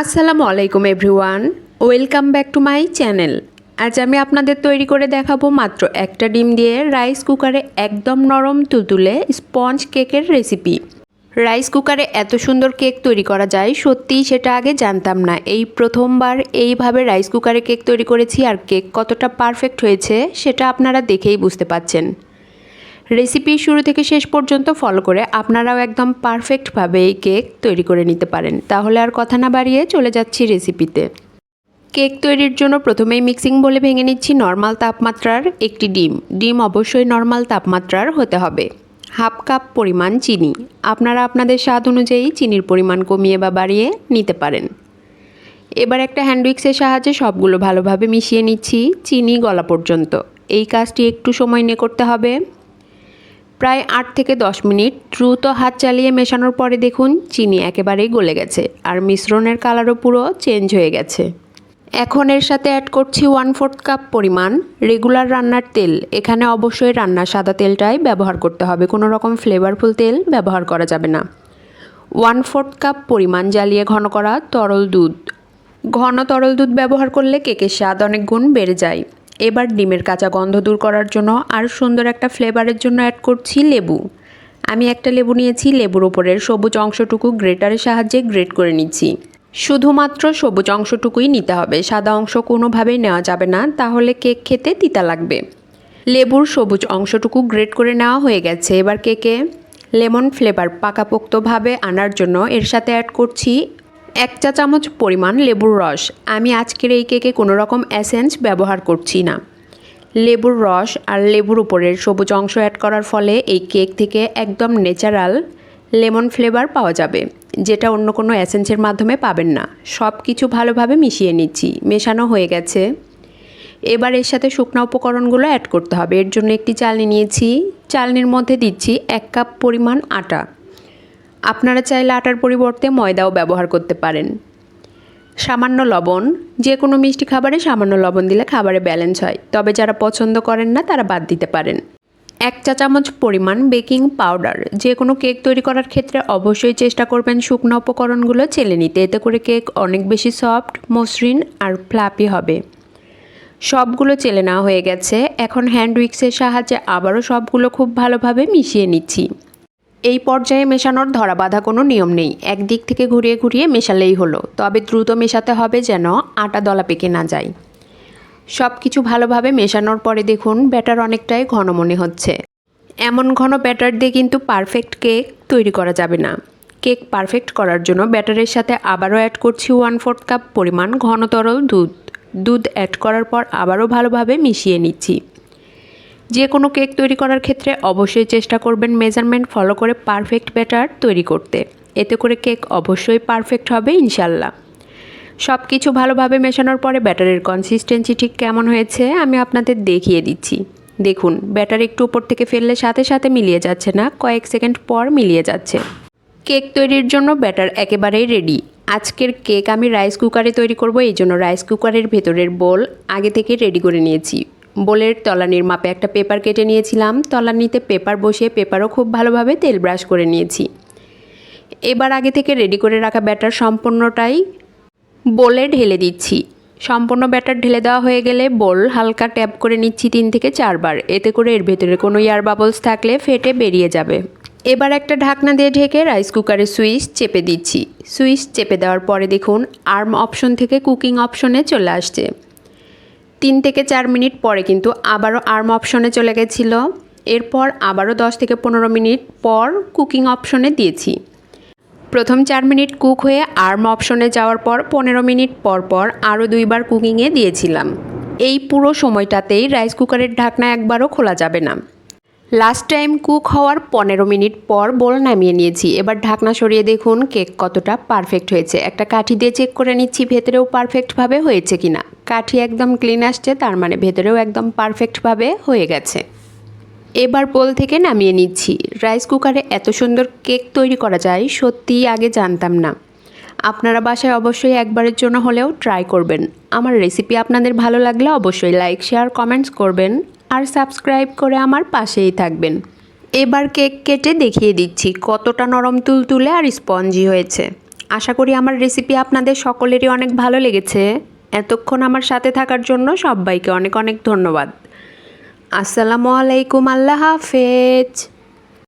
আসসালামু আলাইকুম everyone. Welcome back to my channel. আজ আমি আপনাদের তৈরি করে দেখাবো মাত্র একটা ডিম দিয়ে রাইস কুকারে একদম নরম তুলতুলে স্পঞ্জ কেকের রেসিপি। রাইস কুকারে এত সুন্দর কেক তৈরি করা যায়, সত্যিই সেটা আগে জানতাম না। এই প্রথমবার এইভাবে রাইস কুকারে কেক তৈরি করেছি আর কেক কতটা পারফেক্ট হয়েছে, সেটা আপনারা দেখেই বুঝতে পাচ্ছেন। রেসিপি শুরু থেকে শেষ পর্যন্ত ফলো করে আপনারাও একদম পারফেক্টভাবে এই কেক তৈরি করে নিতে পারেন। তাহলে আর কথা না বাড়িয়ে চলে যাচ্ছি রেসিপিতে কেক তৈরির জন্য প্রথমেই মিক্সিং বলে ভেঙে নিচ্ছি নর্মাল তাপমাত্রার একটি ডিম। ডিম অবশ্যই নর্মাল তাপমাত্রার হতে হবে। হাফ কাপ পরিমাণ চিনি। আপনারা আপনাদের স্বাদ অনুযায়ী চিনির পরিমাণ কমিয়ে বা বাড়িয়ে নিতে পারেন। এবার একটা হ্যান্ডউইক্সের সাহায্যে সবগুলো ভালোভাবে মিশিয়ে নিচ্ছি চিনি গলা পর্যন্ত। এই কাজটি একটু সময় নিয়ে করতে হবে। প্রায় আট থেকে দশ মিনিট দ্রুত হাত চালিয়ে মেশানোর পরে দেখুন চিনি একেবারেই গলে গেছে আর মিশ্রণের কালারও পুরো চেঞ্জ হয়ে গেছে। এখন এর সাথে অ্যাড করছি ওয়ান ফোর্থ কাপ পরিমাণ রেগুলার রান্নার তেল। এখানে অবশ্যই রান্নার সাদা তেলটাই ব্যবহার করতে হবে। কোনো রকম ফ্লেভারফুল তেল ব্যবহার করা যাবে না। ওয়ান ফোর্থ কাপ পরিমাণ জ্বালিয়ে ঘন করা তরল দুধ। ঘন তরল দুধ ব্যবহার করলে কেকের স্বাদ অনেক গুণ বেড়ে যায়। এবার ডিমের কাঁচা গন্ধ দূর করার জন্য আর সুন্দর একটা ফ্লেভারের জন্য অ্যাড করছি লেবু। আমি একটা লেবু নিয়েছি, লেবুর ওপরের সবুজ অংশটুকু গ্রেটারের সাহায্যে গ্রেট করে নিচ্ছি। শুধুমাত্র সবুজ অংশটুকুই নিতে হবে, সাদা অংশ কোনোভাবেই নেওয়া যাবে না, তাহলে কেক খেতে তিতা লাগবে। লেবুর সবুজ অংশটুকু গ্রেট করে নেওয়া হয়ে গেছে, এবার কেকে লেমন ফ্লেভার পাকাপোক্তভাবে আনার জন্য এর সাথে অ্যাড করছি এক চা চামচ পরিমাণ লেবুর রস। আমি আজকের এই কেকে কোনো রকম অ্যাসেন্স ব্যবহার করছি না। লেবুর রস আর লেবুর উপরের সবুজ অংশ অ্যাড করার ফলে এই কেক থেকে একদম ন্যাচারাল লেমন ফ্লেভার পাওয়া যাবে, যেটা অন্য কোনো অ্যাসেন্সের মাধ্যমে পাবেন না। সব কিছু ভালোভাবে মিশিয়ে নিচ্ছি। মেশানো হয়ে গেছে। এবার এর সাথে শুকনো উপকরণগুলো অ্যাড করতে হবে। এর জন্য একটি চালনি নিয়েছি। চালনির মধ্যে দিচ্ছি এক কাপ পরিমাণ আটা। আপনারা চাইলে আটার পরিবর্তে ময়দাও ব্যবহার করতে পারেন। সামান্য লবণ যে কোনো মিষ্টি খাবারে সামান্য লবণ দিলে খাবারে ব্যালেন্স হয়, তবে যারা পছন্দ করেন না তারা বাদ দিতে পারেন। এক চা চামচ পরিমাণ বেকিং পাউডার যে কোনো কেক তৈরি করার ক্ষেত্রে অবশ্যই চেষ্টা করবেন শুকনো উপকরণগুলো চেলে নিতে, এতে করে কেক অনেক বেশি সফট, মসৃণ আর ফ্লাপি হবে। সবগুলো চেলে নেওয়া হয়ে গেছে, এখন হ্যান্ড উইক্সের সাহায্যে আবারও সবগুলো খুব ভালোভাবে মিশিয়ে নিচ্ছি। এই পর্যায়ে মেশানোর ধরা বাঁধা কোনো নিয়ম নেই। একদিক থেকে ঘুরিয়ে ঘুরিয়ে মেশালেই হলো। তবে দ্রুত মেশাতে হবে যেন আটা দলা পেকে না যায়। সব কিছু ভালোভাবে মেশানোর পরে দেখুন ব্যাটার অনেকটাই ঘন মনে হচ্ছে। এমন ঘন ব্যাটার দিয়ে কিন্তু পারফেক্ট কেক তৈরি করা যাবে না। কেক পারফেক্ট করার জন্য ব্যাটারের সাথে আবারও অ্যাড করছি ওয়ান ফোর্থ কাপ পরিমাণ ঘন তরল দুধ। দুধ অ্যাড করার পর আবারও ভালোভাবে মিশিয়ে নিচ্ছি। যে কোনো কেক তৈরি করার ক্ষেত্রে অবশ্যই চেষ্টা করবেন মেজারমেন্ট ফলো করে পারফেক্ট ব্যাটার তৈরি করতে। এতে করে কেক অবশ্যই পারফেক্ট হবে, ইনশাল্লাহ। সব কিছু ভালোভাবে মেশানোর পরে ব্যাটারের কনসিস্টেন্সি ঠিক কেমন হয়েছে আমি আপনাদের দেখিয়ে দিচ্ছি। দেখুন, ব্যাটার একটু উপর থেকে ফেললে সাথে সাথে মিলিয়ে যাচ্ছে না, কয়েক সেকেন্ড পর মিলিয়ে যাচ্ছে। কেক তৈরির জন্য ব্যাটার একেবারেই রেডি আজকের কেক আমি রাইস কুকারে তৈরি করব, এই জন্য রাইস কুকারের ভেতরের বোল আগে থেকে রেডি করে নিয়েছি। বোলের তলানির মাপে একটা পেপার কেটে নিয়েছিলাম। তলানিতে পেপার বসিয়ে পেপারও খুব ভালোভাবে তেল ব্রাশ করে নিয়েছি। এবার আগে থেকে রেডি করে রাখা ব্যাটার সম্পূর্ণটাই বোলে ঢেলে দিচ্ছি। সম্পূর্ণ ব্যাটার ঢেলে দেওয়া হয়ে গেলে বোল হালকা ট্যাপ করে নিচ্ছি তিন থেকে চারবার। এতে করে এর ভেতরে কোনো এয়ার বাবলস থাকলে ফেটে বেরিয়ে যাবে। এবার একটা ঢাকনা দিয়ে ঢেকে রাইস কুকারের সুইচ চেপে দিচ্ছি। সুইচ চেপে দেওয়ার পরে দেখুন, আর্ম অপশন থেকে কুকিং অপশনে চলে আসছে। তিন থেকে চার মিনিট পরে কিন্তু আবারও আর্ম অপশনে চলে গেছিল। এরপর আবারও দশ থেকে পনেরো মিনিট পর কুকিং অপশনে দিয়েছি। প্রথম চার মিনিট কুক হয়ে আর্ম অপশনে যাওয়ার পর পনেরো মিনিট পর পর আরও দুইবার কুকিংয়ে দিয়েছিলাম। এই পুরো সময়টাতেই রাইস কুকারের ঢাকনা একবারও খোলা যাবে না। লাস্ট টাইম কুক হওয়ার পনেরো মিনিট পর বোল নামিয়ে নিয়েছি। এবার ঢাকনা সরিয়ে দেখুন কেক কতটা পারফেক্ট হয়েছে। একটা কাঠি দিয়ে চেক করে নিচ্ছি ভেতরেও পারফেক্টভাবে হয়েছে কি না কাঠি একদম ক্লিন আসছে, তার মানে ভেতরেও একদম পারফেক্টভাবে হয়ে গেছে। এবার বোল থেকে নামিয়ে নিচ্ছি। রাইস কুকারে এত সুন্দর কেক তৈরি করা যায়, সত্যিই আগে জানতাম না। আপনারা বাসায় অবশ্যই একবারের জন্য হলেও ট্রাই করবেন। আমার রেসিপি আপনাদের ভালো লাগলে অবশ্যই লাইক শেয়ার কমেন্টস করবেন। আর সাবস্ক্রাইব করে আমার পাশেই থাকবেন। এবার কেক কেটে দেখিয়ে দিচ্ছি কতটা নরম তুলতুলে আর স্পঞ্জি হয়েছে। আশা করি আমার রেসিপি আপনাদের সকলেরই অনেক ভালো লেগেছে। এতক্ষণ আমার সাথে থাকার জন্য সবাইকে অনেক অনেক ধন্যবাদ। আসসালামু আলাইকুম, আল্লাহ হাফেজ।